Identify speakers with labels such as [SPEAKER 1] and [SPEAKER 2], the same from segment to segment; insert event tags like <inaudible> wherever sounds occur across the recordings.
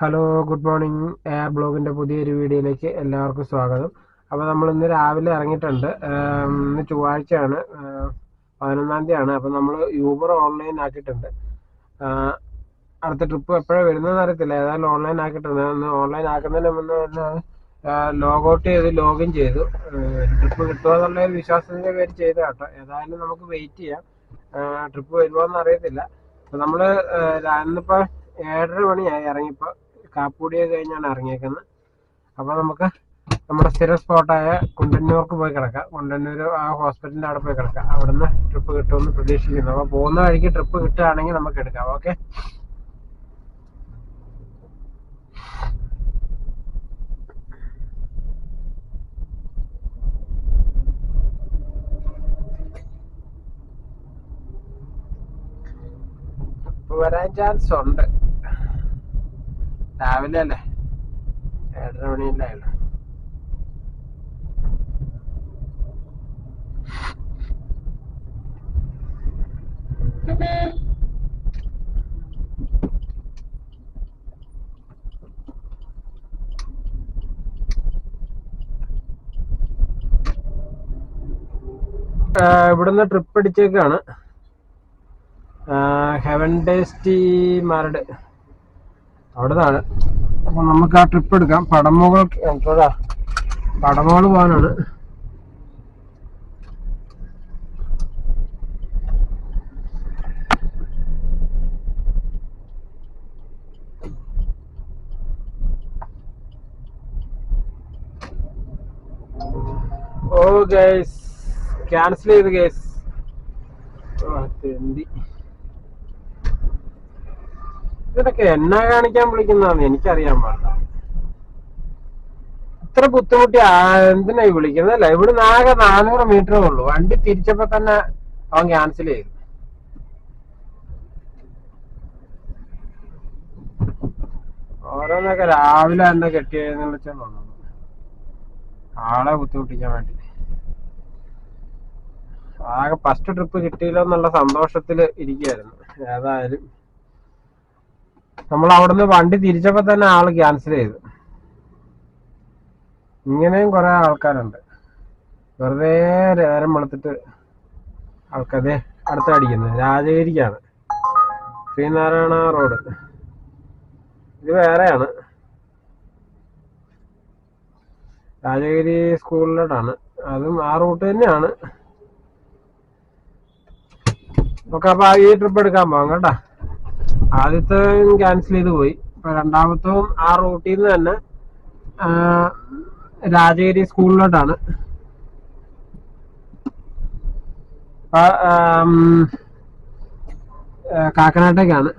[SPEAKER 1] Hello good morning air ബ്ലോഗിന്റെ പുതിയൊരു വീഡിയോയിലേക്ക് എല്ലാവർക്കും സ്വാഗതം. അപ്പോൾ നമ്മൾ ഇന്ന് രാവിലെ ഇറങ്ങിയിട്ടുണ്ട്. ഇന്ന് ചൊവ്വാഴ്ചയാണ്. പതിനൊന്നാം തീയതിയാണ്. അപ്പോൾ നമ്മൾ യൂബർ ഓൺലൈൻ ആക്കിയിട്ടുണ്ട്. അടുത്ത ട്രിപ്പ് എപ്പോഴാണ് വരുന്നതെന്ന് അറിയത്തില്ല. ഏതായാലും ഓൺലൈൻ ആക്കിയിട്ടുണ്ട്. ഒന്ന് ഓൺലൈൻ ആക്കുന്നതിന് മുന്നേ ലോഗൗട്ട് ചെയ്ത് ലോഗിൻ ചെയ്തു. ട്രിപ്പ് കിട്ടുമോ എന്നുള്ള ഒരു വിശ്വാസത്തിന്റെ പേര് ചെയ്ത കേട്ടോ ഏതായാലും നമുക്ക് വെയിറ്റ് ചെയ്യാം. ട്രിപ്പ് വരുമോ എന്ന് അറിയത്തില്ല. അപ്പോൾ നമ്മൾ ഇന്നിപ്പോൾ ഏഴര മണിയായി ഇറങ്ങിയപ്പോൾ കാപ്പൂടിയൊക്കെ കഴിഞ്ഞാണ് ഇറങ്ങിയേക്കുന്നത്. അപ്പോൾ നമുക്ക് നമ്മുടെ സ്ഥിര സ്പോട്ടായ കുണ്ടന്നൂർക്ക് പോയി കിടക്കാം. കുണ്ടന്നൂർ ആ ഹോസ്പിറ്റലിന്റെ അവിടെ പോയി കിടക്കാം. അവിടുന്ന് ട്രിപ്പ് കിട്ടുമെന്ന് പ്രതീക്ഷിക്കുന്നു. അപ്പോൾ പോകുന്ന വഴിക്ക് ട്രിപ്പ് കിട്ടുകയാണെങ്കിൽ നമുക്ക് എടുക്കാം. ഓക്കെ വരാൻ ചാൻസ് ഉണ്ട്. രാവിലെ അല്ലേ? ഏഴര മണിയല്ലായുള്ളൂ ഇവിടുന്ന് ട്രിപ്പ് അടിച്ചേക്കാണ്. ഹെവൻ ടേസ്റ്റി മരട് അവിടെ താഴെ അപ്പൊ നമുക്ക് ആ ട്രിപ്പ് എടുക്കാം. പടമുകൾ പടമുകൾ പോകാനാണ്. ഓ ഗൈസ് ക്യാൻസൽ ചെയ്ത് ഗൈസ് തെണ്ടി ഇതൊക്കെ എന്നാ കാണിക്കാൻ വിളിക്കുന്നതാന്ന് എനിക്കറിയാൻ പാടില്ല. ഇത്ര ബുദ്ധിമുട്ടി എന്തിനാ ഈ വിളിക്കുന്നത്? അല്ല ഇവിടുന്ന് ആകെ നാനൂറ് മീറ്ററേ ഉള്ളൂ. വണ്ടി തിരിച്ചപ്പോ തന്നെ അവൻ ക്യാൻസൽ ചെയ്തു. ഓരോന്നൊക്കെ രാവിലെ തന്നെ കെട്ടി എഴുന്നള്ളിച്ചോണ്ടാണ് ആളെ ബുദ്ധിമുട്ടിക്കാൻ വേണ്ടി. ആകെ ഫസ്റ്റ് ട്രിപ്പ് കിട്ടിയല്ലോ എന്നുള്ള സന്തോഷത്തിൽ ഇരിക്കുകയായിരുന്നു. ഏതായാലും നമ്മൾ അവിടുന്ന് വണ്ടി തിരിച്ചപ്പോ തന്നെ ആൾ ക്യാൻസൽ ചെയ്തു. ഇങ്ങനെയും കുറെ ആൾക്കാരുണ്ട്. വെറുതെ നേരം വെളുത്തിട്ട് അടുത്ത അടിക്കുന്നത് രാജഗിരിക്കാണ്. ശ്രീനാരായണ റോഡ്. ഇത് വേറെയാണ്. രാജഗിരി സ്കൂളിലോട്ടാണ്. അതും ആ റൂട്ട് തന്നെയാണ്. നമുക്ക് അപ്പൊ ഈ ട്രിപ്പ് എടുക്കാൻ പോകാം കേട്ടാ. ആദ്യത്തെ ക്യാൻസൽ ചെയ്ത് പോയി. ഇപ്പൊ രണ്ടാമത്തവും ആ റൂട്ടിൽ നിന്ന് തന്നെ രാജഗിരി സ്കൂളിലോട്ടാണ് കാക്കനാട്ടേക്കാണ്.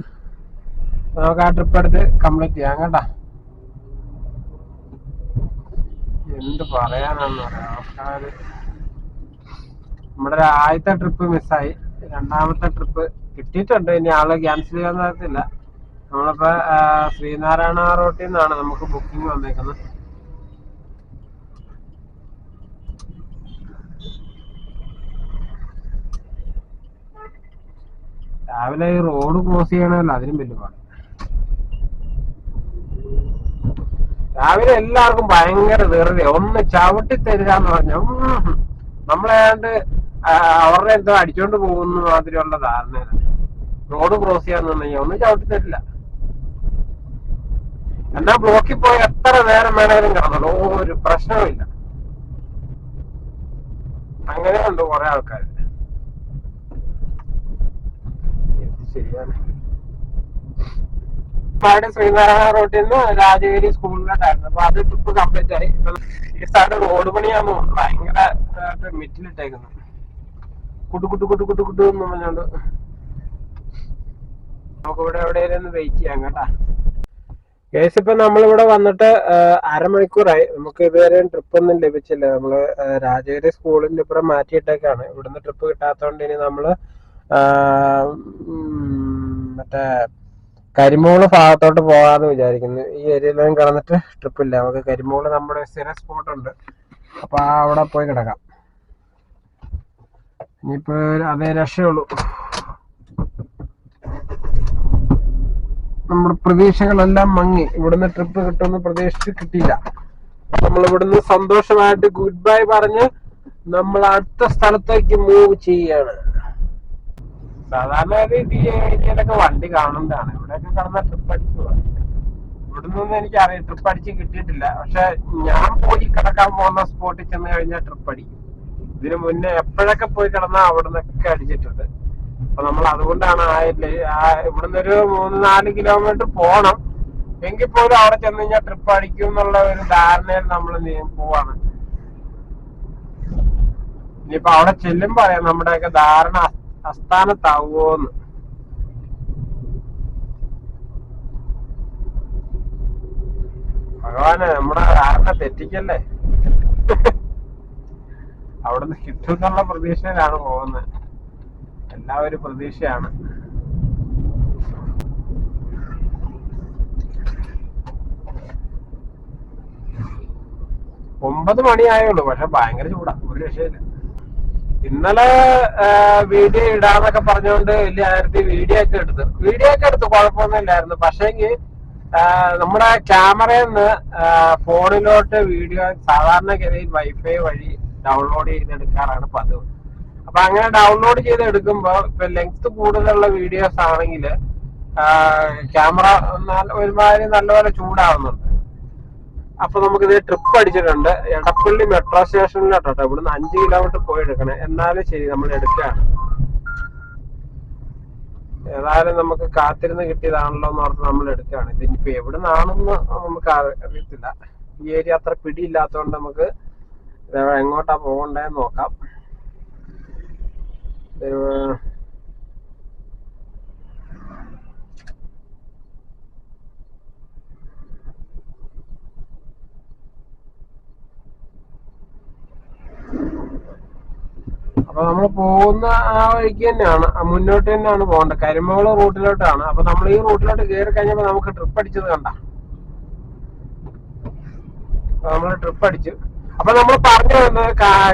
[SPEAKER 1] നമുക്ക് ആ ട്രിപ്പ് എടുത്ത് കംപ്ലീറ്റ് ചെയ്യാം കേട്ടാ. എന്ത് പറയാനാന്ന് പറയാം നമ്മുടെ ആദ്യത്തെ ട്രിപ്പ് മിസ്സായി രണ്ടാമത്തെ ട്രിപ്പ് കിട്ടിയിട്ടുണ്ട്. ഇനി ആളെ ക്യാൻസൽ ചെയ്യാൻ നടത്തില്ല നമ്മളിപ്പോ ശ്രീനാരായണ റോട്ടിൽ നിന്നാണ് നമുക്ക് ബുക്കിംഗ് വന്നേക്കുന്നത്. രാവിലെ ഈ റോഡ് ക്രോസ് ചെയ്യണമല്ലോ അതിനും വലിയ പാട്. രാവിലെ എല്ലാവർക്കും ഭയങ്കര ധൃതി ഒന്ന് ചവിട്ടി തരികന്ന് പറഞ്ഞു നമ്മളേതാണ്ട് ആ, അവരുടെ എന്തോ അടിച്ചോണ്ട് പോകുന്ന മാതിരിയുള്ള ധാരണയാണ്. റോഡ് ക്രോസ് ചെയ്യാന്നുണ്ടെങ്കിൽ ഒന്നും ചവിട്ടി തരില്ല. എന്നാ ബ്ലോക്കിൽ പോയി എത്ര നേരം വേണമെങ്കിലും കിടന്നുള്ളൂ ഒരു പ്രശ്നവുമില്ല. അങ്ങനെയുണ്ട് കുറെ ആൾക്കാർ ശരിയാണ് ശ്രീനാരായണ റോട്ടിൽ നിന്ന് രാജഗിരി സ്കൂളിലോട്ടായിരുന്നു. അപ്പൊ അത് ട്രിപ്പ് കംപ്ലീറ്റ് ആയി. ഈ സ്ഥലം റോഡ് പണിയാന്ന് ഭയങ്കര മിറ്റിലിട്ടേക്കുന്നു. കുട്ടു കുട്ടു കുട്ടു കുട്ടു കുട്ടു എന്ന് പറഞ്ഞോണ്ട് നമുക്ക് ഇവിടെ എവിടെയെങ്കിലും ഒന്ന് വെയിറ്റ് ചെയ്യാം കേട്ടാ. കേസ് ഇപ്പൊ നമ്മളിവിടെ വന്നിട്ട് അരമണിക്കൂറായി. നമുക്ക് ഇതുവരെ ട്രിപ്പ് ഒന്നും ലഭിച്ചില്ല. നമ്മൾ രാജഗിരി സ്കൂളിന്റെ ഇപ്പുറം മാറ്റിയിട്ടേക്കാണ്. ഇവിടുന്ന് ട്രിപ്പ് കിട്ടാത്തതുകൊണ്ട് ഇനി നമ്മൾ മറ്റേ കരിമൂൾ ഭാഗത്തോട്ട് പോകാന്ന് വിചാരിക്കുന്നു. ഈ ഏരിയയിലും കിടന്നിട്ട് ട്രിപ്പ് ഇല്ല. നമുക്ക് കരിമൂൾ നമ്മുടെ സ്ഥിര സ്പോട്ട് ഉണ്ട്. അപ്പൊ അവിടെ പോയി കിടക്കാം. ഇനിയിപ്പോ അതേ രക്ഷയുള്ളൂ നമ്മുടെ പ്രതീക്ഷകളെല്ലാം മങ്ങി. ഇവിടുന്ന് ട്രിപ്പ് കിട്ടുമെന്ന് പ്രതീക്ഷിച്ച് കിട്ടിയില്ല. നമ്മൾ ഇവിടുന്ന് സന്തോഷമായിട്ട് ഗുഡ് ബൈ പറഞ്ഞ് നമ്മൾ അടുത്ത സ്ഥലത്തേക്ക് മൂവ് ചെയ്യാണ്. സാധാരണ ഏരിയയിലൊക്കെ വണ്ടി കാണുന്നതാണ്. ഇവിടെയൊക്കെ കടന്ന ട്രിപ്പ് അടിച്ചു ഇവിടുന്ന് ഇവിടുന്നൊന്നും എനിക്ക് അറിയാം ട്രിപ്പ് അടിച്ച് കിട്ടിയിട്ടില്ല. പക്ഷെ ഞാൻ പോയി കിടക്കാൻ പോകുന്ന സ്പോട്ടിൽ ചെന്ന് കഴിഞ്ഞാൽ ട്രിപ്പ് അടിക്കും. ഇതിനു മുന്നേ എപ്പോഴൊക്കെ പോയി കിടന്നാൽ അവിടെ നിന്നൊക്കെ അടിച്ചിട്ടുണ്ട്. അപ്പൊ നമ്മൾ അതുകൊണ്ടാണ് ആ ഇവിടുന്ന് ഒരു മൂന്ന് നാല് കിലോമീറ്റർ പോണം. എങ്കിൽ പോലും അവിടെ ചെന്ന് കഴിഞ്ഞാൽ ട്രിപ്പ് അടിക്കും എന്നുള്ള ഒരു ധാരണയിൽ നമ്മൾ പോവാണ്. ഇനിയിപ്പോ അവിടെ ചെല്ലുമ്പോ അറിയാം നമ്മുടെയൊക്കെ ധാരണ അസ്- അസ്ഥാനത്താവുമോന്ന് ഭഗവാന് നമ്മുടെ ധാരണ തെറ്റിക്കല്ലേ? അവിടുന്ന് കിട്ടും എന്നുള്ള പ്രതീക്ഷയിലാണ് പോകുന്നത്. എല്ലാവരും പ്രതീക്ഷയാണ്. ഒമ്പത് മണിയായുള്ളൂ പക്ഷെ ഭയങ്കര ചൂടാ ഒരു രക്ഷയില്ല. ഇന്നലെ വീഡിയോ ഇടാന്നൊക്കെ പറഞ്ഞുകൊണ്ട് വലിയ ആയിരത്തി വീഡിയോ ഒക്കെ എടുത്തു വീഡിയോ ഒക്കെ എടുത്തു കുഴപ്പമൊന്നും ഇല്ലായിരുന്നു. പക്ഷേങ്കിൽ നമ്മുടെ ക്യാമറയിൽ നിന്ന് ഫോണിലോട്ട് വീഡിയോ സാധാരണഗതിയിൽ വൈഫൈ വഴി ഡൗൺലോഡ് ചെയ്തെടുക്കാറാണ് പതിവ്. അപ്പൊ അങ്ങനെ ഡൗൺലോഡ് ചെയ്ത് എടുക്കുമ്പോൾ ഇപ്പൊ ലെങ്ത് കൂടുതലുള്ള വീഡിയോസ് ആണെങ്കിൽ ക്യാമറ ഒരുമാതിരി നല്ലപോലെ ചൂടാവുന്നുണ്ട്. അപ്പൊ നമുക്കിത് ട്രിപ്പ് അടിച്ചിട്ടുണ്ട്. എടപ്പള്ളി മെട്രോ സ്റ്റേഷനിലോട്ടോ ഇവിടുന്ന് അഞ്ച് കിലോമീറ്റർ പോയി എടുക്കണേ എന്നാലും ശരി നമ്മൾ എടുക്കുകയാണ്. ഏതായാലും നമുക്ക് കാത്തിരുന്ന് കിട്ടിയതാണല്ലോ എന്ന് പറഞ്ഞ് നമ്മൾ എടുക്കുകയാണ്. ഇതിനിപ്പോ എവിടെ നിന്നാണെന്ന് നമുക്ക് അറി- അറിയത്തില്ല ഈ ഏരിയ അത്ര പിടിയില്ലാത്തതുകൊണ്ട് നമുക്ക് എങ്ങോട്ടാ പോകണ്ടേന്ന് നോക്കാം. അപ്പൊ നമ്മൾ പോകുന്ന ആ വഴിക്ക് തന്നെയാണ്. മുന്നോട്ട് തന്നെയാണ് പോകേണ്ടത്. കരിമകൾ റൂട്ടിലോട്ടാണ്. അപ്പൊ നമ്മൾ ഈ റൂട്ടിലോട്ട് കയറി കഴിഞ്ഞപ്പോ നമുക്ക് ട്രിപ്പ് അടിച്ചത് കണ്ട. നമ്മൾ ട്രിപ്പ് അടിച്ചു. അപ്പൊ നമ്മൾ പറഞ്ഞു വന്നത്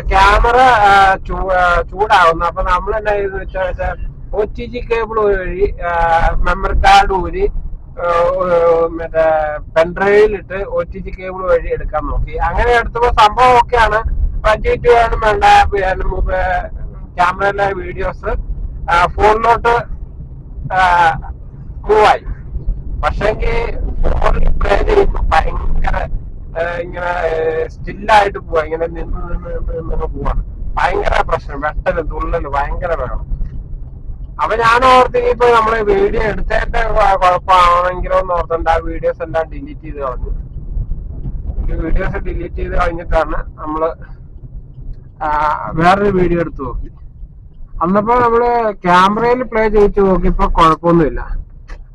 [SPEAKER 1] ക്യാമറ ചൂടാവുന്നു. അപ്പൊ നമ്മൾ എന്നാ ചെയ്തെന്ന് വെച്ചാൽ ഒ ടി ജി കേബിൾ വഴി മെമ്മറി കാർഡ് ഊരി മറ്റേ പെൻഡ്രൈവിലിട്ട് ഒ ടി ജി കേബിൾ വഴി എടുക്കാൻ നോക്കി. അങ്ങനെ എടുത്തപ്പോ സംഭവം ഒക്കെയാണ് ബഡ്ജറ്റ് വേണം വേണ്ട ക്യാമറയിലെ വീഡിയോസ് ഫോണിലോട്ട് മൂവായി. പക്ഷെങ്കിൽ ഫോണിൽ പ്ലേ ചെയ്യുമ്പോ ഭയങ്കര ഇങ്ങനെ സ്റ്റില്ലായിട്ട് പോവാ. ഇങ്ങനെ നിന്ന് നിന്ന് പോവാണ് ഭയങ്കര പ്രശ്നം. വെട്ടൽ തുള്ളൽ ഭയങ്കര വേണം അപ്പൊ ഞാൻ ഓർത്ത് ഇനിയിപ്പോ നമ്മൾ വീഡിയോ കുഴ- കുഴപ്പമാണെങ്കിലോ എന്ന് ഓർത്തുണ്ട് ആ വീഡിയോസ് എല്ലാം ഡിലീറ്റ് ചെയ്ത് കളഞ്ഞു. ഈ വീഡിയോസ് ഡിലീറ്റ് ചെയ്ത് കഴിഞ്ഞിട്ടാണ് നമ്മൾ വേറൊരു വീഡിയോ എടുത്ത് നോക്കി. അന്നപ്പോ നമ്മൾ ക്യാമറയിൽ പ്ലേ ചെയ്യിച്ച് നോക്കിയപ്പോ കുഴപ്പമൊന്നുമില്ല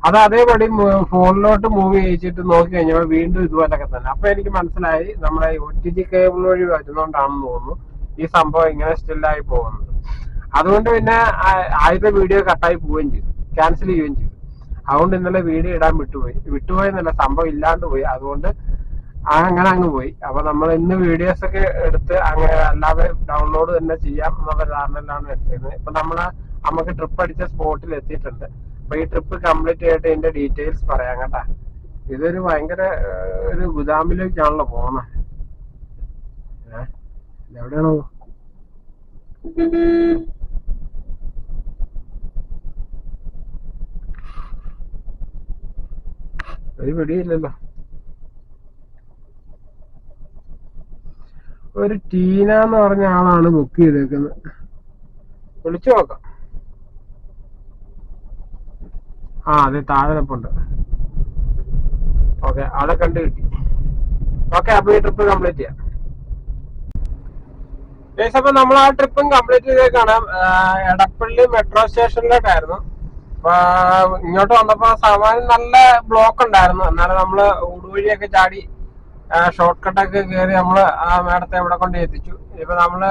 [SPEAKER 1] അത് അതേപടി ഫോണിലോട്ട് മൂവ് ചെയ്യിച്ചിട്ട് നോക്കി കഴിഞ്ഞപ്പോൾ വീണ്ടും ഇതുപോലൊക്കെ തന്നെ. അപ്പൊ എനിക്ക് മനസ്സിലായി നമ്മുടെ ഒ ടി ജി കേബിൾ വഴി വരുന്നോണ്ടാണെന്ന് തോന്നുന്നു. ഈ സംഭവം ഇങ്ങനെ സ്റ്റില്ലായി പോകുന്നത്. അതുകൊണ്ട് പിന്നെ ആദ്യത്തെ വീഡിയോ കട്ടായി പോവുകയും ചെയ്തു. ക്യാൻസൽ ചെയ്യുകയും ചെയ്തു. അതുകൊണ്ട് ഇന്നലെ വീഡിയോ ഇടാൻ വിട്ടുപോയി. വിട്ടുപോയി എന്നല്ല സംഭവം ഇല്ലാണ്ട് പോയി. അതുകൊണ്ട് അങ്ങനെ അങ്ങ് പോയി. അപ്പൊ നമ്മൾ ഇന്ന് വീഡിയോസ് ഒക്കെ എടുത്ത് അങ്ങനെ അല്ലാതെ ഡൗൺലോഡ് തന്നെ ചെയ്യാം എന്നുള്ള ധാരണയിലാണ് എടുത്തിരുന്നത് ഇപ്പൊ നമ്മൾ നമുക്ക് ട്രിപ്പ് അടിച്ച സ്പോട്ടിൽ എത്തിയിട്ടുണ്ട്. അപ്പൊ ഈ ട്രിപ്പ് കംപ്ലീറ്റ് ചെയ്തിട്ട് ഇതിന്റെ ഡീറ്റെയിൽസ് പറയാം കേട്ടാ. ഇതൊരു ഭയങ്കര ഒരു ഗുദാമിലേക്കാണല്ലോ ഏഹ് എവിടെയാണോ ഒരു പിടിയില്ലല്ലോ. ഒരു ടീന എന്ന് പറഞ്ഞ ആളാണ് ബുക്ക് ചെയ്തേക്കുന്നത്. വിളിച്ചു നോക്കാം. ആ അതെ താഴെ നിൽപ്പുണ്ട് ഓക്കെ അവിടെ കണ്ടു കിട്ടി. ഓക്കെ അപ്പൊ ഈ ട്രിപ്പ് കംപ്ലീറ്റ് ചെയ്യാം. അപ്പൊ നമ്മൾ ആ ട്രിപ്പും കംപ്ലീറ്റ് ചെയ്തേക്കാണ് കാണാം എടപ്പള്ളി മെട്രോ സ്റ്റേഷനിലോട്ടായിരുന്നു അപ്പൊ ഇങ്ങോട്ട് വന്നപ്പോ സാമാന്യം നല്ല ബ്ലോക്ക് ഉണ്ടായിരുന്നു. എന്നാലും നമ്മൾ ഊടുവഴിയൊക്കെ ചാടി ഷോർട്ട് കട്ടൊക്കെ കയറി നമ്മൾ ആ മേഡത്തെ ഇവിടെ കൊണ്ട് എത്തിച്ചു ഇപ്പൊ നമ്മൾ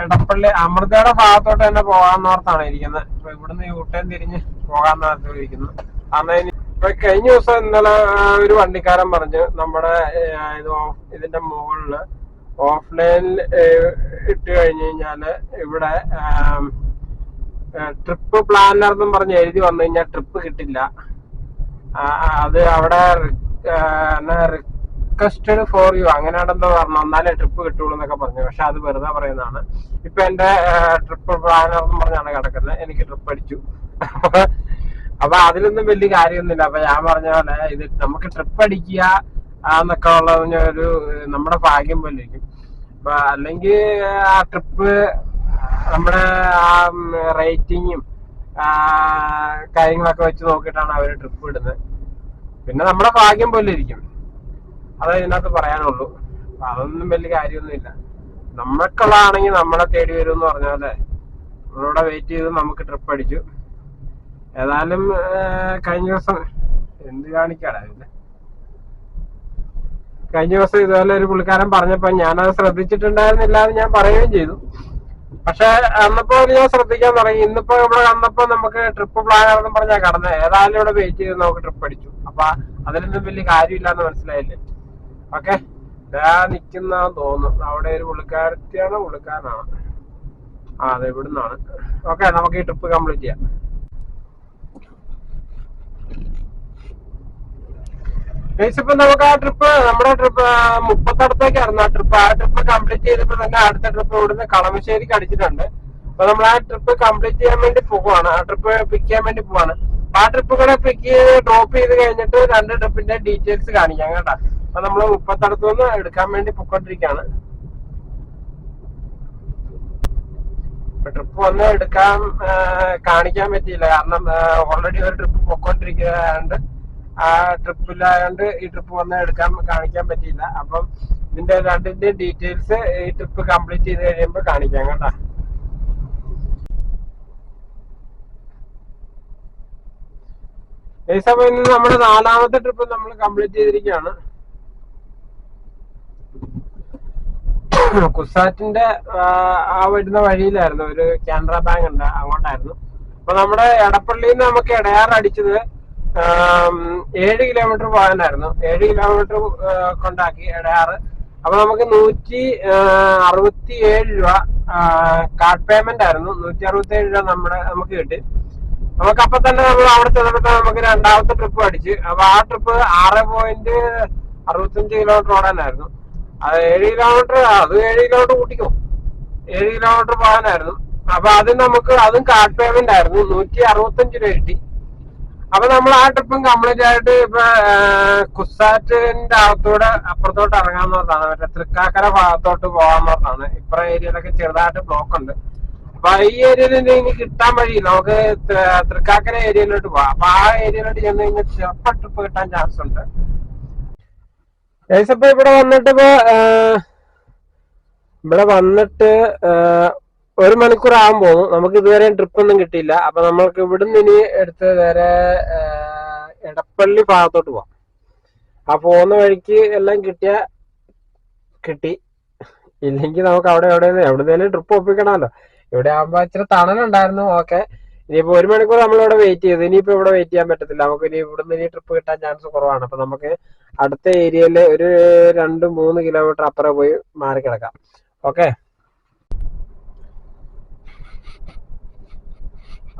[SPEAKER 1] എടപ്പള്ളി അമൃതയുടെ ഭാഗത്തോട്ട് തന്നെ പോകാന്നോർത്താണ് ഇരിക്കുന്നത് ഇപ്പൊ ഇവിടുന്ന് യൂട്ടേൺ തിരിഞ്ഞ് പോകാന്ന് ഇരിക്കുന്നത് ഇനി ഇപ്പൊ കഴിഞ്ഞ ദിവസം ഇന്നലെ ഒരു വണ്ടിക്കാരൻ പറഞ്ഞു നമ്മുടെ ഇതിന്റെ മുകളിൽ ഓഫ്ലൈനിൽ ഇട്ട് കഴിഞ്ഞു കഴിഞ്ഞാൽ ഇവിടെ ട്രിപ്പ് പ്ലാനർ എന്നും പറഞ്ഞ് എഴുതി വന്നു കഴിഞ്ഞാൽ ട്രിപ്പ് കിട്ടില്ല. അത് അവിടെ റിക്വസ്റ്റഡ് ഫോർ യു അങ്ങനെയാണെന്തോ പറഞ്ഞു എന്നാലേ ട്രിപ്പ് കിട്ടുള്ളൂ എന്നൊക്കെ പറഞ്ഞു. പക്ഷെ അത് വെറുതെ പറയുന്നതാണ്. ഇപ്പൊ എന്റെ ട്രിപ്പ് പ്ലാനർ എന്ന് പറഞ്ഞാണ് കിടക്കുന്നത്. എനിക്ക് ട്രിപ്പ് അടിച്ചു. <laughs> അപ്പൊ അതിലൊന്നും വലിയ കാര്യമൊന്നുമില്ല. അപ്പൊ ഞാൻ പറഞ്ഞ പോലെ ഇത് നമുക്ക് ട്രിപ്പ് അടിക്കുക എന്നൊക്കെ ഉള്ള ഒരു നമ്മുടെ ഭാഗ്യം പോലെ ഇരിക്കും. അപ്പൊ അല്ലെങ്കിൽ ആ ട്രിപ്പ് നമ്മുടെ ആ റേറ്റിങ്ങും കാര്യങ്ങളൊക്കെ വെച്ച് നോക്കിയിട്ടാണ് അവർ ട്രിപ്പ് ഇടുന്നത്. പിന്നെ നമ്മുടെ ഭാഗ്യം പോലെ ഇരിക്കും. അതേ ഇതിനകത്ത് പറയാനുള്ളൂ. അതൊന്നും വലിയ കാര്യമൊന്നുമില്ല. നമ്മൾക്കുള്ളതാണെങ്കിൽ നമ്മളെ തേടി വരും എന്ന് പറഞ്ഞ നമ്മളിവിടെ വെയിറ്റ് ചെയ്ത് നമുക്ക് ട്രിപ്പ് അടിച്ചു. ഏതായാലും കഴിഞ്ഞ ദിവസം എന്ത് കാണിക്കാടാ പിന്നെ കഴിഞ്ഞ ദിവസം ഇതുപോലെ ഒരു പുള്ളിക്കാരൻ പറഞ്ഞപ്പോ ഞാനത് ശ്രദ്ധിച്ചിട്ടുണ്ടായിരുന്നില്ല എന്ന് ഞാൻ പറയുകയും ചെയ്തു. പക്ഷെ അന്നപ്പോ ഞാൻ ശ്രദ്ധിക്കാൻ തുടങ്ങി. ഇന്നിപ്പോ ഇവിടെ വന്നപ്പോ നമുക്ക് ട്രിപ്പ് പ്ലാൻ ആണെന്ന് പറഞ്ഞാ കടന്നേ. ഏതായാലും ഇവിടെ വെയിറ്റ് ചെയ്ത് നമുക്ക് ട്രിപ്പ് അടിച്ചു. അപ്പൊ അതിലൊന്നും വലിയ കാര്യമില്ലാന്ന് മനസ്സിലായില്ലേ? ഓക്കെ? ഇതാ നിക്കുന്ന തോന്നുന്നു. അവിടെ ഒരു പുള്ളിക്കാരത്തിയാണ് പുള്ളിക്കാരനാണ്. ആ അതെ ഇവിടുന്നാണ്. ഓക്കെ നമുക്ക് ഈ ട്രിപ്പ് കംപ്ലീറ്റ് ചെയ്യാം. ഇപ്പൊ നമുക്ക് ആ ട്രിപ്പ് നമ്മുടെ ട്രിപ്പ് മുപ്പത്തടത്തേക്കായിരുന്നു ആ ട്രിപ്പ് ആ ട്രിപ്പ് കംപ്ലീറ്റ് ചെയ്തപ്പോ തന്നെ അടുത്ത ട്രിപ്പ് ഇവിടുന്ന് കളമശ്ശേരിക്ക് അടിച്ചിട്ടുണ്ട്. അപ്പൊ നമ്മൾ ആ ട്രിപ്പ് കംപ്ലീറ്റ് ചെയ്യാൻ വേണ്ടി പോവാണ് ആ ട്രിപ്പ് പിക്ക് ചെയ്യാൻ വേണ്ടി പോവാണ് ആ ട്രിപ്പ് കൂടെ പിക്ക് ഡ്രോപ്പ് ചെയ്ത് കഴിഞ്ഞിട്ട് രണ്ട് ട്രിപ്പിന്റെ ഡീറ്റെയിൽസ് കാണിക്കാം കേട്ടാ. അപ്പൊ നമ്മൾ മുപ്പത്തടത്തു നിന്ന് എടുക്കാൻ വേണ്ടി പൊക്കോണ്ടിരിക്കാണ്. ട്രിപ്പ് വന്ന് എടുക്കാൻ കാണിക്കാൻ പറ്റിയില്ല. കാരണം ഓൾറെഡി ഒരു ട്രിപ്പ് പൊക്കോണ്ടിരിക്കുന്നതുകൊണ്ട് ആ ട്രിപ്പിലായോണ്ട് ഈ ട്രിപ്പ് വന്ന് എടുക്കാൻ കാണിക്കാൻ പറ്റിയില്ല. അപ്പം ഇതിന്റെ രണ്ടിന്റെ ഡീറ്റെയിൽസ് ഈ ട്രിപ്പ് കംപ്ലീറ്റ് ചെയ്ത് കഴിയുമ്പോൾ കാണിക്കാം കേട്ടോ. ഈ സമയം നമ്മുടെ നാലാമത്തെ ട്രിപ്പ് നമ്മൾ കംപ്ലീറ്റ് ചെയ്തിരിക്കുകയാണ്. കുസാറ്റിന്റെ ആ, വരുന്ന വഴിയിലായിരുന്നു. ഒരു കാനറ ബാങ്ക് ഉണ്ട് അങ്ങോട്ടായിരുന്നു. അപ്പൊ നമ്മുടെ എടപ്പള്ളിയിൽ നിന്ന് നമുക്ക് ഇടയാർ അടിച്ചത് ഏഴ് കിലോമീറ്റർ പോകാനായിരുന്നു. ഏഴ് കിലോമീറ്റർ കൊണ്ടാക്കി ഇടയാറ്. അപ്പൊ നമുക്ക് നൂറ്റി അറുപത്തി ഏഴ് രൂപ കാർഡ് പേയ്മെന്റ് ആയിരുന്നു. നൂറ്റി അറുപത്തി ഏഴ് രൂപ നമ്മുടെ നമുക്ക് കിട്ടി. നമുക്ക് അപ്പൊ തന്നെ നമ്മൾ അവിടെ ചെന്നപ്പോ നമുക്ക് രണ്ടാമത്തെ ട്രിപ്പ് അടിച്ച് അപ്പൊ ആ ട്രിപ്പ് ആറ് പോയിന്റ് അറുപത്തഞ്ച് കിലോമീറ്റർ ഓടാനായിരുന്നു. അത് ഏഴ് കിലോമീറ്റർ അത് ഏഴ് കിലോമീറ്റർ കൂട്ടിക്കോ. ഏഴ് കിലോമീറ്റർ പോകാനായിരുന്നു. അപ്പൊ അത് നമുക്ക് അതും കാർഡ് പേയ്മെന്റ് ആയിരുന്നു. നൂറ്റി അറുപത്തഞ്ച് രൂപ കിട്ടി. അപ്പൊ നമ്മൾ ആ ട്രിപ്പും കംപ്ലീറ്റ് ആയിട്ട് ഇപ്പൊ കുസാറ്റിന്റെ അകത്തൂടെ അപ്പുറത്തോട്ട് ഇറങ്ങാന്ന് പറഞ്ഞാണ് മറ്റേ തൃക്കാക്കര ഭാഗത്തോട്ട് പറഞ്ഞാണ് ഇപ്പറ ഏരിയയിലൊക്കെ ചെറുതായിട്ട് ബ്ലോക്ക് ഉണ്ട്. അപ്പൊ ഈ ഏരിയയിൽ ഇനി കിട്ടാൻ വഴി നമുക്ക് തൃക്കാക്കര ഏരിയയിലോട്ട് പോവാം. അപ്പൊ ആ ഏരിയയിലോട്ട് ചെന്ന് കഴിഞ്ഞാൽ ചെറുപ്പ ട്രിപ്പ് കിട്ടാൻ ചാൻസ് ഉണ്ട്. ഇപ്പൊ ഇവിടെ വന്നിട്ട് ഇപ്പൊ ഇവിടെ വന്നിട്ട് ഒരു മണിക്കൂർ ആകാൻ പോകുന്നു. നമുക്ക് ഇതുവരെ ട്രിപ്പ് ഒന്നും കിട്ടിയില്ല. അപ്പൊ നമ്മൾക്ക് ഇവിടുന്ന് ഇനി എടുത്ത് നേരെ എടപ്പള്ളി ഭാഗത്തോട്ട് പോവാം. ആ പോകുന്ന വഴിക്ക് എല്ലാം കിട്ടിയ കിട്ടി. ഇല്ലെങ്കിൽ നമുക്ക് അവിടെ എവിടെ എവിടുന്നേലും ട്രിപ്പ് ഒപ്പിക്കണമല്ലോ. ഇവിടെ ആകുമ്പോ ഇച്ചിരി തണലുണ്ടായിരുന്നു ഓക്കെ. ഇനിയിപ്പോ ഒരു മണിക്കൂർ നമ്മളിവിടെ വെയിറ്റ് ചെയ്തു. ഇനിയിപ്പോ ഇവിടെ വെയിറ്റ് ചെയ്യാൻ പറ്റത്തില്ല. നമുക്ക് ഇനി ഇവിടുന്ന് ഇനി ട്രിപ്പ് കിട്ടാൻ ചാൻസ് കുറവാണ്. അപ്പൊ നമുക്ക് അടുത്ത ഏരിയയിൽ ഒരു രണ്ട് മൂന്ന് കിലോമീറ്റർ അപ്പുറം പോയി മാറി കിടക്കാം. ഓക്കെ.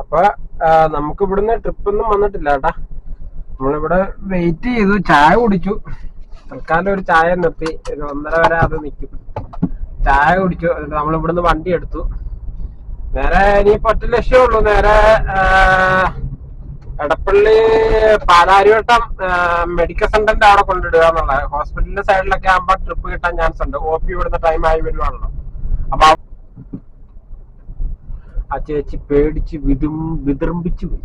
[SPEAKER 1] അപ്പൊ നമുക്ക് ഇവിടുന്ന് ട്രിപ്പ് ഒന്നും വന്നിട്ടില്ല കേട്ടാ. നമ്മളിവിടെ വെയിറ്റ് ചെയ്തു. ചായ കുടിച്ചു. തൽക്കാലം ഒരു ചായ നിർത്തി. ഒന്നര വരെ അത് നിൽക്കും. ചായ കുടിച്ചു. എന്നിട്ട് നമ്മൾ വണ്ടി എടുത്തു. നേരെ ഇനി പത്ത് ലക്ഷ്യമേ ഉള്ളൂ. നേരെ എടപ്പള്ളി പാലാരിവട്ടം മെഡിക്കൽ സെന്ററിന്റെ അവിടെ കൊണ്ടിടുക എന്നുള്ള. ഹോസ്പിറ്റലിന്റെ സൈഡിലൊക്കെ ആകുമ്പോ ട്രിപ്പ് കിട്ടാൻ ചാൻസ് ഉണ്ട്. ഒ പി ഇവിടുന്ന് ടൈം ആയി വരുവാണല്ലോ. അപ്പൊ ആ ചേച്ചി പേടിച്ച് വിതും വിതർമ്പിച്ചു പോയി.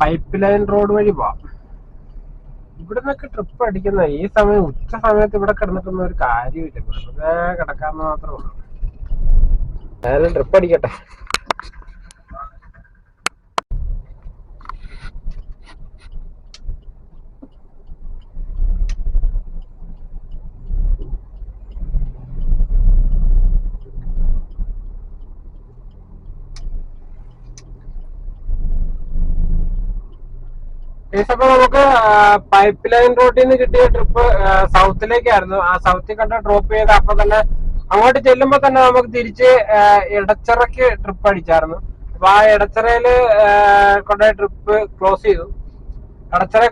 [SPEAKER 1] പൈപ്പ് ലൈൻ റോഡ് വഴി പോവാം. ഇവിടെ നിന്നൊക്കെ ട്രിപ്പ് അടിക്കുന്ന ഈ സമയം ഉച്ച സമയത്ത് ഇവിടെ കിടന്നിട്ടൊന്നും ഒരു കാര്യമില്ല വെറുതെ കിടക്കാന്ന് മാത്രമേ ഉള്ളൂ. ഏതായാലും ട്രിപ്പ് അടിക്കട്ടെ. അപ്പൊ നമുക്ക് പൈപ്പ് ലൈൻ റോഡിൽ നിന്ന് കിട്ടിയ ട്രിപ്പ് സൗത്തിലേക്കായിരുന്നു ആ സൗത്തിൽ കണ്ട ഡ്രോപ്പ് ചെയ്ത് അപ്പൊ തന്നെ അങ്ങോട്ട് ചെല്ലുമ്പോ തന്നെ നമുക്ക് തിരിച്ച് ഇടച്ചിറക്ക് ട്രിപ്പ് അടിച്ചായിരുന്നു. അപ്പൊ ആ ഇടച്ചിറയിൽ കൊണ്ടുപോയ ട്രിപ്പ് ക്ലോസ് ചെയ്തു. ഇടച്ചിറ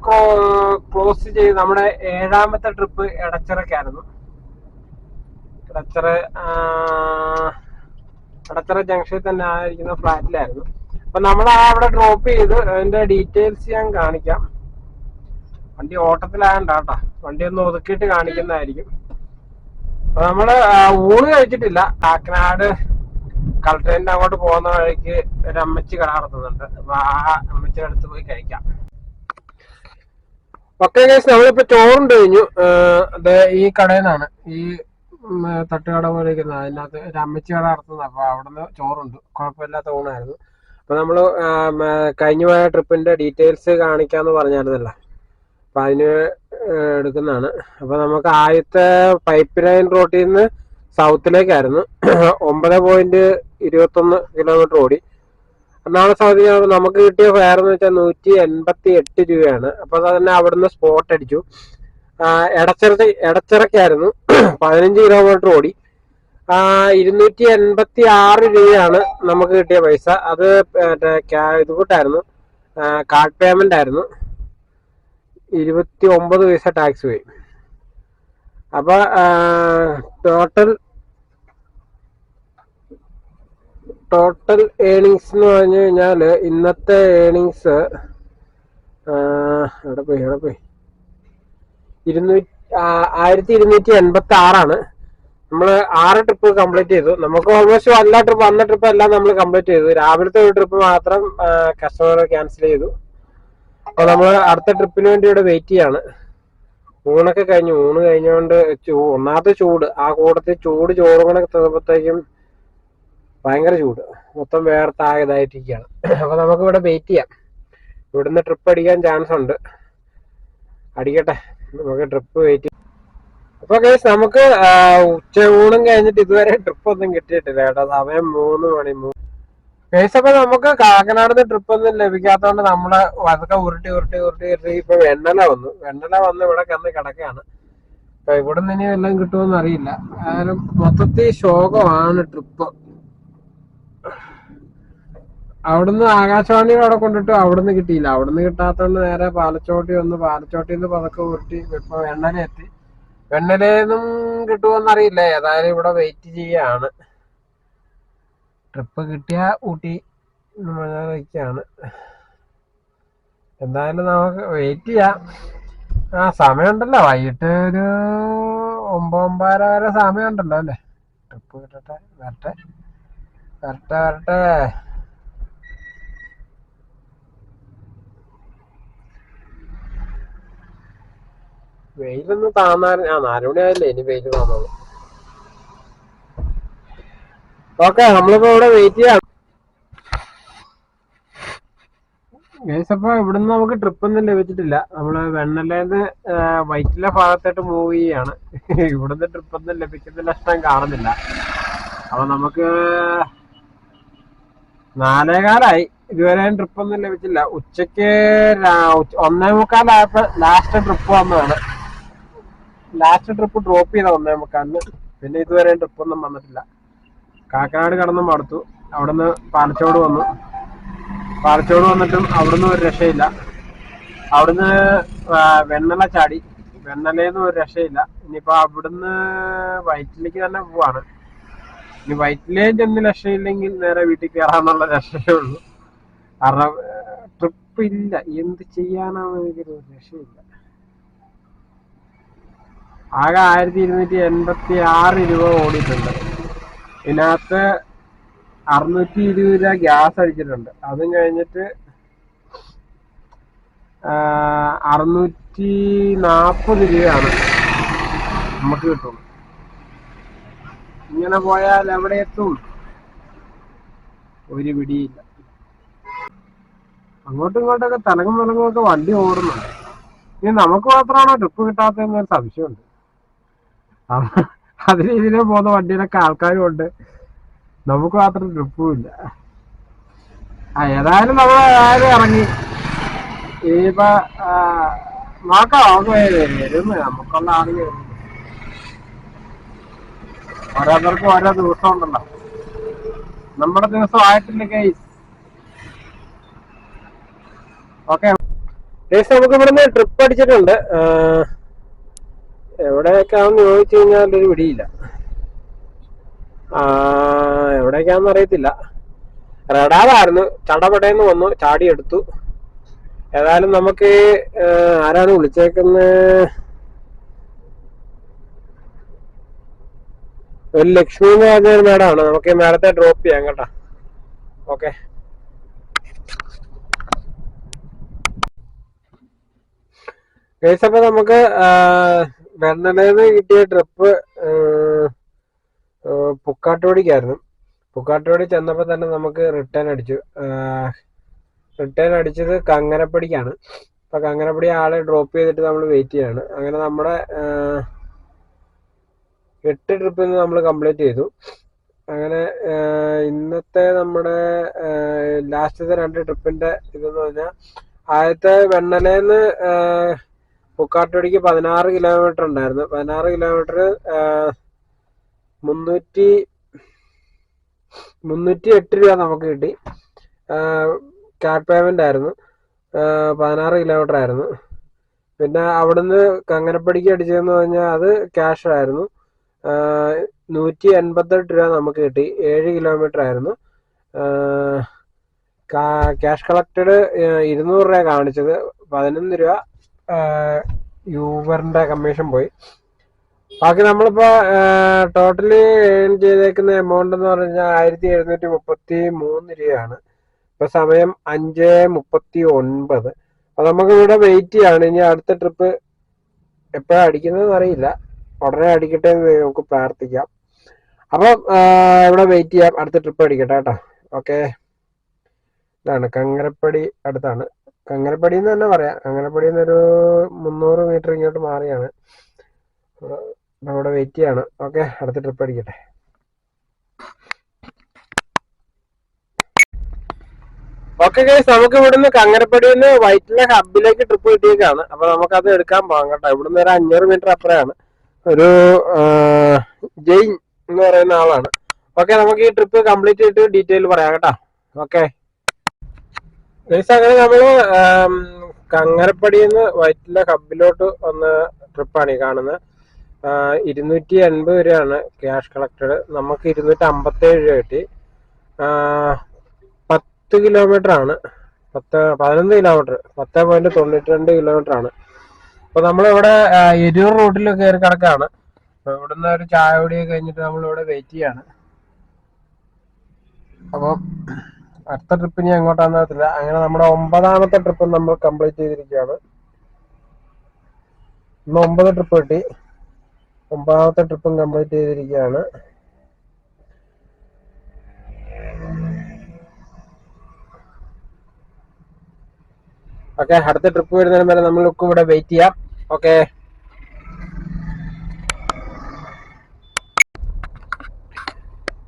[SPEAKER 1] ക്ലോസ് ചെയ്ത് നമ്മുടെ ഏഴാമത്തെ ട്രിപ്പ് ഇടച്ചിറക്കായിരുന്നു ഇടച്ചിറ ഇടച്ചിറ ജംഗ്ഷനിൽ തന്നെ ആയിരിക്കുന്ന ഫ്ലാറ്റിലായിരുന്നു അപ്പൊ നമ്മൾ അവിടെ ഡ്രോപ്പ് ചെയ്ത് അതിന്റെ ഡീറ്റെയിൽസ് ഞാൻ കാണിക്കാം. വണ്ടി ഓട്ടത്തിലായണ്ടാട്ടാ വണ്ടി ഒന്ന് ഒതുക്കിയിട്ട് കാണിക്കുന്നതായിരിക്കും. അപ്പൊ നമ്മൾ ഊണ് കഴിച്ചിട്ടില്ല. കാക്കനാട് കളക്ടറേറ്റിന്റെ അങ്ങോട്ട് പോകുന്ന വഴിക്ക് ഒരു അമ്മച്ചി കട നടത്തുന്നുണ്ട്. അപ്പൊ ആ അമ്മച്ചിയുടെ അടുത്ത് പോയി കഴിക്കാം. ഓക്കെ കേസ് നമ്മളിപ്പോ ചോറുണ്ട് കഴിഞ്ഞു. ഈ കടയിൽ നിന്നാണ്. ഈ തട്ടുകട പോലെ ഇരിക്കുന്നത് അതിനകത്ത് ഒരു അമ്മച്ചി കട നടത്തുന്നത് അപ്പൊ അവിടുന്ന് ചോറുണ്ട്. കുഴപ്പമില്ലാത്ത ഊണായിരുന്നു. അപ്പൊ നമ്മൾ കഴിഞ്ഞ പോയ ട്രിപ്പിന്റെ ഡീറ്റെയിൽസ് കാണിക്കാന്ന് പറഞ്ഞായിരുന്നല്ലോ. അപ്പൊ അതിന് എടുക്കുന്നതാണ്. അപ്പൊ നമുക്ക് ആദ്യത്തെ പൈപ്പ് ലൈൻ റോട്ടിൽ നിന്ന് സൗത്തിലേക്കായിരുന്നു. ഒമ്പത് പോയിന്റ് ഇരുപത്തൊന്ന് കിലോമീറ്റർ ഓടി. എറണാകുളം സൗത്ത് നമുക്ക് കിട്ടിയ ഫെയർ എന്ന് വെച്ചാൽ നൂറ്റി എൺപത്തി എട്ട് രൂപയാണ്. അപ്പൊ തന്നെ അവിടുന്ന് സ്പോട്ട് അടിച്ചു. എടച്ചിറ എടച്ചിറക്കായിരുന്നു. പതിനഞ്ച് കിലോമീറ്റർ ഓടി. ഇരുന്നൂറ്റി എൺപത്തി ആറ് രൂപയാണ് നമുക്ക് കിട്ടിയ പൈസ. അത് ഇത് കൂട്ടായിരുന്നു കാർഡ് പേയ്മെന്റ് ആയിരുന്നു. ഇരുപത്തി ഒമ്പത് പൈസ ടാക്സ് പോയി. അപ്പൊ ടോട്ടൽ ടോട്ടൽ ഏണിങ്സ് എന്ന് പറഞ്ഞു കഴിഞ്ഞാൽ ഇന്നത്തെ ഏണിങ്സ് എവിടെ പോയി എവിടെ പോയി? ഇരുന്നൂറ്റി ആയിരത്തി ഇരുന്നൂറ്റി എൺപത്തി ആറാണ് നമ്മൾ ആറ് ട്രിപ്പ് കംപ്ലീറ്റ് ചെയ്തു. നമുക്ക് ഓൾമോസ്റ്റ് എല്ലാ ട്രിപ്പ് വന്ന ട്രിപ്പ് എല്ലാം നമ്മൾ കംപ്ലീറ്റ് ചെയ്തു. രാവിലത്തെ ഒരു ട്രിപ്പ് മാത്രം കസ്റ്റമർ ക്യാൻസൽ ചെയ്തു. അപ്പൊ നമ്മൾ അടുത്ത ട്രിപ്പിന് വേണ്ടി ഇവിടെ വെയിറ്റ് ചെയ്യാണ്. ഊണൊക്കെ കഴിഞ്ഞു. ഊണ് കഴിഞ്ഞുകൊണ്ട് ഒന്നാമത്തെ ചൂട്. ആ കൂടത്തിൽ ചൂട് ചോറും കൂടെ തിന്നപ്പോഴത്തേക്കും ഭയങ്കര ചൂട്. മൊത്തം വേർത്താകതായിട്ടിരിക്കുകയാണ് അപ്പൊ നമുക്ക് ഇവിടെ വെയിറ്റ് ചെയ്യാം. ഇവിടുന്ന് ട്രിപ്പ് അടിക്കാൻ ചാൻസ് ഉണ്ട്. അടിക്കട്ടെ. നമുക്ക് ട്രിപ്പ് വെയിറ്റ് അപ്പൊ കേസ് നമുക്ക് ഉച്ച ഊണും കഴിഞ്ഞിട്ട് ഇതുവരെ ട്രിപ്പ് ഒന്നും കിട്ടിയിട്ടില്ല കേട്ടോ. സമയം മൂന്ന് മണി കേസ് അപ്പൊ നമുക്ക് കാക്കനാട് ട്രിപ്പ് ഒന്നും ലഭിക്കാത്തതുകൊണ്ട് നമ്മൾ അതൊക്കെ ഉരുട്ടി ഉരുട്ടി ഉരുട്ടി ഉരുട്ടി. ഇപ്പൊ വെണ്ണല വന്നു. വെണ്ണല വന്ന് ഇവിടെ കന്ന് കിടക്കാണ്. അപ്പൊ ഇവിടെ നിന്ന് ഇനി എല്ലാം കിട്ടുമെന്ന് അറിയില്ല. ആയാലും മൊത്തത്തിൽ ശോകമാണ് ട്രിപ്പ് അവിടുന്ന് ആകാശവാണിയും അവിടെ കൊണ്ടിട്ട് അവിടുന്ന് കിട്ടിയില്ല. അവിടുന്ന് കിട്ടാത്തോണ്ട് നേരെ പാലച്ചോട്ടി വന്ന് പാലച്ചോട്ടിൽ നിന്ന് പതക്കെ ഉരുട്ടി ഇപ്പൊ വെണ്ണല എത്തി വെണ്ണലയൊന്നും കിട്ടുമെന്നറിയില്ല ഏതായാലും ഇവിടെ വെയിറ്റ് ചെയ്യാണ്. ട്രിപ്പ് കിട്ടിയ ഊട്ടി മഴയ്ക്കാണ് എന്തായാലും നമുക്ക് വെയിറ്റ് ചെയ്യാം. ആ സമയമുണ്ടല്ലോ. വൈകിട്ട് ഒരു ഒമ്പൊമ്പര വരെ സമയമുണ്ടല്ലോ അല്ലേ? ട്രിപ്പ് കിട്ടട്ടെ വരട്ടെ. വരട്ടെ വരട്ടെ. വെയിലൊന്ന് താന്നാൽ ആ നാലുമണി ആയല്ലേ ഇനി വെയിൽ താന്നോളൂ. ഓക്കെ നമ്മളിപ്പോ ഇവിടെ വെയിറ്റ് ചെയ്യാം. ഗൈസ് അപ്പൊ ഇവിടുന്ന് നമുക്ക് ട്രിപ്പ് ഒന്നും ലഭിച്ചിട്ടില്ല. നമ്മൾ വെണ്ണലേന്ന് വൈറ്റില ഭാഗത്തായിട്ട് മൂവ് ചെയ്യാണ്. ഇവിടുന്ന് ട്രിപ്പ് ഒന്നും ലഭിക്കുന്ന ലക്ഷണം കാണുന്നില്ല. അപ്പൊ നമുക്ക് നാലേകാലായി. ഇതുവരെ ട്രിപ്പ് ഒന്നും ലഭിച്ചില്ല. ഉച്ചയ്ക്ക് ഒന്നേ മുക്കാലായപ്പോ ലാസ്റ്റ് ട്രിപ്പ് വന്നതാണ്. ലാസ്റ്റ് ട്രിപ്പ് ഡ്രോപ്പ് ചെയ്ത ഒന്നേ അന്ന്. പിന്നെ ഇതുവരെ ട്രിപ്പ് ഒന്നും വന്നിട്ടില്ല. കാക്കനാട് കടന്ന് മടുത്തു. അവിടുന്ന് പാലച്ചോട് വന്നു. പാലച്ചോട് വന്നിട്ടും അവിടുന്ന് ഒരു രക്ഷയില്ല. അവിടുന്ന് വെണ്ണല ചാടി. വെണ്ണലേന്ന് ഒരു രക്ഷയില്ല. ഇനിയിപ്പോ അവിടുന്ന് വയറ്റിലേക്ക് തന്നെ പോവാണ്. ഇനി വയറ്റിലേ ചെന്ന് രക്ഷയില്ലെങ്കിൽ നേരെ വീട്ടിൽ കയറാന്നുള്ള രക്ഷയേ ഉള്ളൂ. കാരണം ട്രിപ്പ് ഇല്ല. എന്ത് ചെയ്യാനാണ് എനിക്കൊരു രക്ഷയില്ല. ആകെ ആയിരത്തി ഇരുന്നൂറ്റി എൺപത്തി ആറ് രൂപ ഓടിയിട്ടുണ്ട്. ഇതിനകത്ത് അറുന്നൂറ്റി ഇരുപത് രൂപ ഗ്യാസ് അടിച്ചിട്ടുണ്ട്. അതും കഴിഞ്ഞിട്ട് അറുന്നൂറ്റി നാൽപ്പത് രൂപയാണ് നമുക്ക് കിട്ടും ഇങ്ങനെ പോയാൽ എവിടെ എത്തും? ഒരു പിടിയില്ല. അങ്ങോട്ടും ഇങ്ങോട്ടൊക്കെ തലങ്ങും വിലങ്ങും ഒക്കെ വണ്ടി ഓടുന്നുണ്ട്. ഇനി നമുക്ക് മാത്രമാണോ ട്രിപ്പ് കിട്ടാത്തതെന്നൊരു സംശയമുണ്ട്. അതിന് ഇതിനെ പോകുന്ന വണ്ടിയിലൊക്കെ ആൾക്കാരും ഉണ്ട് നമുക്ക് മാത്രം ട്രിപ്പും ഇല്ല ആ ഏതായാലും നമ്മൾ ഏതായാലും ഇറങ്ങി. ഇനിയിപ്പോ നോക്കാം നമുക്ക് ആളുകൾ ഓരോരുത്തർക്കും ഓരോ ദിവസം ഉണ്ടല്ലോ. നമ്മുടെ ദിവസം ആയിട്ടില്ല കേസ് ഓക്കെ നമുക്ക് ഇവിടുന്ന് ട്രിപ്പ് അടിച്ചിട്ടുണ്ട്. എവിടെയൊക്കെയാണെന്ന് ചോദിച്ചു കഴിഞ്ഞാൽ ഒരു പിടിയില്ല. എവിടേക്കാന്ന് അറിയത്തില്ല. റഡാറായിരുന്നു. ചടപടയെന്ന് വന്നു. ചാടിയെടുത്തു. ഏതായാലും നമുക്ക് ആരാണ് വിളിച്ചേക്കുന്നത്? ഒരു ലക്ഷ്മി എന്ന് പറഞ്ഞൊരു മേഡമാണ് നമുക്ക് മേഡത്തെ ഡ്രോപ്പ് ചെയ്യാം കേട്ടോ. ഓക്കെ കേസപ്പോ നമുക്ക് വെണ്ണലേന്ന് കിട്ടിയ ട്രിപ്പ് പുക്കാട്ടുപടിക്കായിരുന്നു. പുക്കാട്ടുപടി ചെന്നപ്പോൾ തന്നെ നമുക്ക് റിട്ടേൺ അടിച്ചു. റിട്ടേൺ അടിച്ചത് കങ്ങരപ്പടിക്കാണ്. അപ്പൊ കങ്ങരപ്പടി ആളെ ഡ്രോപ്പ് ചെയ്തിട്ട് നമ്മൾ വെയിറ്റ് ചെയ്യാണ്. അങ്ങനെ നമ്മുടെ എട്ട് ട്രിപ്പിൽ നിന്ന് നമ്മൾ കംപ്ലീറ്റ് ചെയ്തു. അങ്ങനെ ഇന്നത്തെ നമ്മുടെ ലാസ്റ്റത്തെ രണ്ട് ട്രിപ്പിന്റെ ഇതെന്ന് പറഞ്ഞാൽ ആദ്യത്തെ വെണ്ണലേന്ന് പുക്കാട്ടുപടിക്ക് പതിനാറ് കിലോമീറ്റർ ഉണ്ടായിരുന്നു. പതിനാറ് കിലോമീറ്റർ മുന്നൂറ്റി മുന്നൂറ്റി എട്ട് രൂപ നമുക്ക് കിട്ടി. ക്യാഷ് പേയ്മെന്റ് ആയിരുന്നു. പതിനാറ് കിലോമീറ്റർ ആയിരുന്നു. പിന്നെ അവിടുന്ന് കങ്ങനപ്പടിക്ക് അടിച്ചതെന്ന് പറഞ്ഞാൽ അത് ക്യാഷ് ആയിരുന്നു. നൂറ്റി എൺപത്തെട്ട് രൂപ നമുക്ക് കിട്ടി. ഏഴ് കിലോമീറ്റർ ആയിരുന്നു. ക്യാഷ് കളക്റ്റഡ് ഇരുന്നൂറ് രൂപ കാണിച്ചത്. പതിനൊന്ന് രൂപ യൂബറിന്റെ കമ്മീഷൻ പോയി. ബാക്കി നമ്മളിപ്പോ ടോട്ടലി ഏൺ ചെയ്തേക്കുന്ന എമൗണ്ട് എന്ന് പറഞ്ഞാൽ ആയിരത്തി എഴുന്നൂറ്റി മുപ്പത്തി മൂന്ന് രൂപയാണ്. ഇപ്പൊ സമയം അഞ്ച് മുപ്പത്തി ഒൻപത് അപ്പൊ നമുക്ക് ഇവിടെ വെയിറ്റ് ചെയ്യാണ്. ഇനി അടുത്ത ട്രിപ്പ് എപ്പോഴാണ് അടിക്കുന്നതെന്ന് അറിയില്ല. ഉടനെ അടിക്കട്ടെ എന്ന് നമുക്ക് പ്രാർത്ഥിക്കാം. അപ്പം ഇവിടെ വെയിറ്റ് ചെയ്യാം. അടുത്ത ട്രിപ്പ് അടിക്കട്ടെ കേട്ടോ. ഓക്കെ ഇതാണ് കങ്ങരപ്പടി അടുത്താണ്. കങ്ങരപ്പടി എന്ന് തന്നെ പറയാം. കങ്ങരപ്പടി ഒരു മുന്നൂറ് മീറ്റർ ഇങ്ങോട്ട് മാറിയാണ്. ഇവിടെ വെയിറ്റ് ചെയ്യാണ്. ഓക്കെ അടുത്ത ട്രിപ്പ് അടിക്കട്ടെ. ഓക്കെ ഗൈസ് നമുക്ക് ഇവിടുന്ന് കങ്ങരപ്പടിയിൽ നിന്ന് വൈറ്റിലെ ഹബിലേക്ക് ട്രിപ്പ് കിട്ടിയേക്കാണ്. അപ്പൊ നമുക്കത് എടുക്കാൻ പോകാം കേട്ടോ. ഇവിടുന്ന് ഒരു അഞ്ഞൂറ് മീറ്റർ അപ്പുറയാണ് ഒരു ജെയിൻ എന്ന് പറയുന്ന ആളാണ്. ഓക്കെ നമുക്ക് ഈ ട്രിപ്പ് കംപ്ലീറ്റ് ചെയ്തിട്ട് ഡീറ്റെയിൽ പറയാം കേട്ടോ. ഓക്കെ അങ്ങനെ നമ്മൾ കങ്ങരപ്പടിയിൽ നിന്ന് വൈറ്റിലെ ഹബിലോട്ട് വന്ന ട്രിപ്പാണ് ഈ കാണുന്നത് ഇരുന്നൂറ്റി എൺപത് രൂപയാണ് ക്യാഷ് കളക്റ്റഡ്. നമുക്ക് ഇരുന്നൂറ്റി അമ്പത്തേഴ് രൂപ കിട്ടി. പത്ത് കിലോമീറ്റർ ആണ് പത്ത് പതിനൊന്ന് കിലോമീറ്റർ. പത്ത് പോയിന്റ് തൊണ്ണൂറ്റി രണ്ട് കിലോമീറ്റർ ആണ് അപ്പൊ നമ്മളിവിടെ എരൂർ റൂട്ടിൽ കയറി കിടക്കാണ്. അപ്പൊ ഇവിടുന്ന് ഒരു ചായ കുടിയൊക്കെ കഴിഞ്ഞിട്ട് നമ്മളിവിടെ വെയിറ്റ് ചെയ്യാണ്. അപ്പൊ അടുത്ത ട്രിപ്പ് ഇനി എങ്ങോട്ടാന്ന് അറിയത്തില്ല. അങ്ങനെ നമ്മുടെ ഒമ്പതാമത്തെ ട്രിപ്പ് നമ്മൾ കംപ്ലീറ്റ് ചെയ്തിരിക്കുകയാണ്. ഇന്ന് ഒമ്പത് ട്രിപ്പ് കിട്ടി. ഒമ്പതാമത്തെ ട്രിപ്പും കംപ്ലീറ്റ് ചെയ്തിരിക്കുകയാണ്. ഓക്കെ അടുത്ത ട്രിപ്പ് വരുന്നതിന് വരെ നമ്മൾക്ക് ഇവിടെ വെയിറ്റ് ചെയ്യാം. ഓക്കെ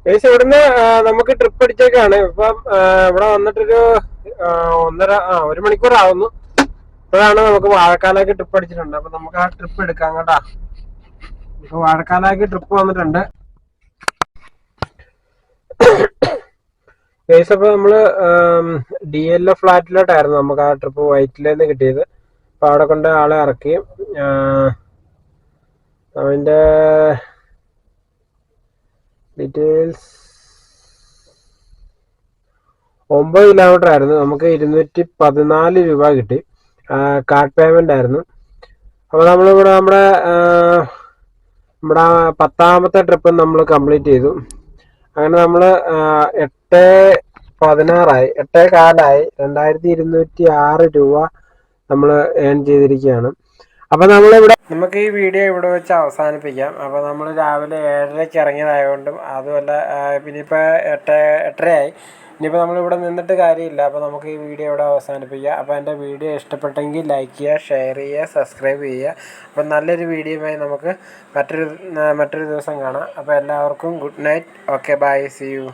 [SPEAKER 1] ഏകദേശം ഇവിടുന്ന് നമുക്ക് ട്രിപ്പ് അടിച്ചേക്കാണ് ഇപ്പം ഇവിടെ വന്നിട്ടൊരു ഒന്നര ആ ഒരു മണിക്കൂർ ആവുന്നു. ഇപ്പോഴാണ് നമുക്ക് വാഴക്കാലേക്ക് ട്രിപ്പ് അടിച്ചിട്ടുണ്ട്. അപ്പൊ നമുക്ക് ആ ട്രിപ്പ് എടുക്കാം കേട്ടാ. ഇപ്പൊ വാഴക്കാലാക്കി ട്രിപ്പ് വന്നിട്ടുണ്ട്. കേസ് അപ്പൊ നമ്മൾ ഡി എൽ എ ഫ്ലാറ്റിലോട്ടായിരുന്നു നമുക്ക് ആ ട്രിപ്പ് വൈറ്റിലേന്ന് കിട്ടിയത്. അപ്പൊ അവിടെ കൊണ്ട് ആളെ ഇറക്കി. അവന്റെ ഡീറ്റെയിൽസ് ഒമ്പത് കിലോമീറ്റർ ആയിരുന്നു. നമുക്ക് ഇരുന്നൂറ്റി പതിനാല് രൂപ കിട്ടി. കാർഡ് പേയ്മെന്റ് ആയിരുന്നു. അപ്പോൾ നമ്മളിവിടെ നമ്മുടെ നമ്മുടെ പത്താമത്തെ ട്രിപ്പ് നമ്മൾ കംപ്ലീറ്റ് ചെയ്തു. അങ്ങനെ നമ്മൾ എട്ട് പതിനാറായി. എട്ടേ കാലായി. രണ്ടായിരത്തി ഇരുന്നൂറ്റി ആറ് രൂപ നമ്മൾ ഏൺ ചെയ്തിരിക്കുകയാണ്. അപ്പൊ നമ്മളിവിടെ നമുക്ക് ഈ വീഡിയോ ഇവിടെ വെച്ച് അവസാനിപ്പിക്കാം. അപ്പൊ നമ്മൾ രാവിലെ ഏഴരയ്ക്ക് ഇറങ്ങിയതായതുകൊണ്ടും അതുമല്ല ആ, പിന്നെ ഇപ്പൊ എട്ട് എട്ടരയായി. ഇനിയിപ്പോൾ നമ്മളിവിടെ നിന്നിട്ട് കാര്യമില്ല. അപ്പോൾ നമുക്ക് ഈ വീഡിയോ ഇവിടെ അവസാനിപ്പിക്കാം. അപ്പോൾ എന്റെ വീഡിയോ ഇഷ്ടപ്പെട്ടെങ്കിൽ ലൈക്ക് ചെയ്യുക ഷെയർ ചെയ്യുക സബ്സ്ക്രൈബ് ചെയ്യുക. അപ്പം നല്ലൊരു വീഡിയോയുമായി നമുക്ക് മറ്റൊരു മറ്റൊരു ദിവസം കാണാം. അപ്പോൾ എല്ലാവർക്കും good night okay bye see you